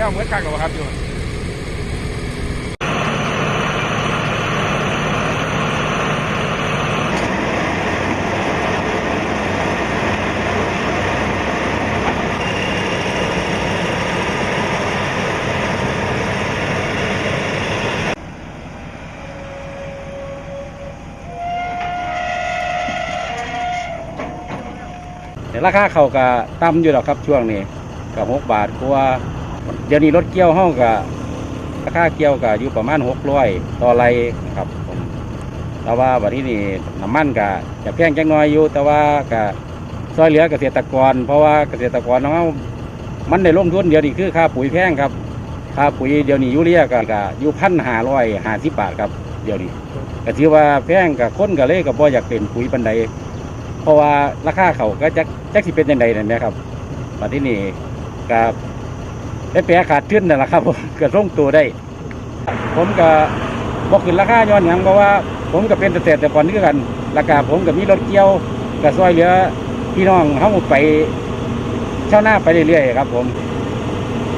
แล้วเหมือนกันกับครับอยู่ราคาเขาก็ต่ำอยู่หรอกครับช่วงนี้กับหกบาทเพราะว่า เดี๋ยวนี้รถเกี่ยวห้องกับราคาเกี่ยวกับอยู่ประมาณหกร้อยต่อไรครับผมแต่ว่าวันที่นี่น้ำมันก็จะแพงจังน้อยอยู่ แต่ว่าก็ซอยเหลือเกษตรกร เพราะว่าเกษตรกรของเรามันได้ลงทุนเดียวนี้คือค่าปุ๋ยแพงครับค่าปุ๋ยเดี๋ยวนี้ยูเรียก็ก็อยู่พันห้าร้อยห้าสิบบาทครับเดี๋ยวนี้ก็ถือว่าแพงกับค้นกับเล่กับบ่อยากเป็นปุ๋ยปันใดเพราะว่าราคาเขาก็จะจะสิเป็นยังไงนั่นแหละครับมาที่นี่กับ ได้แปรขาดขึ้นนั่นแหละครับผมเกิดร่งตัวได้ ผมก็บอกขึ้นราคาย้อนหยังเพราะว่า ผมก็เป็นเกษตรกรด้วยกันราคาผมก็มีรถเกี่ยวกับซอยเหลือพี่น้องเขาไปเช่าหน้าไปเรื่อยๆครับ ผม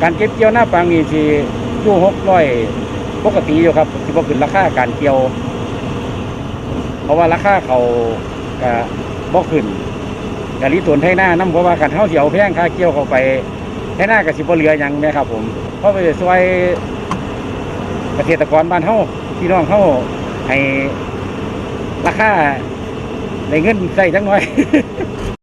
การเก็บเกี่ยวหน้าปังนี่สิอยู่หกร้อยปกติอยู่ครับที่บอกขึ้นราคาการเกี่ยว เพราะว่าราคาเขาก็บ่ขึ้นกะลิตวนไทยหน้านํเพราะว่าการเฮาเสิเอาแพงค่าเกี่ยวเข้าไป ไทยหน้ากับสิบเหลือยังไหมครับผมเพราะไปช่วยเกษตรกรบ้านเฮาพี่น้องเฮาให้ราคาได้เงินใส่จังหน่อย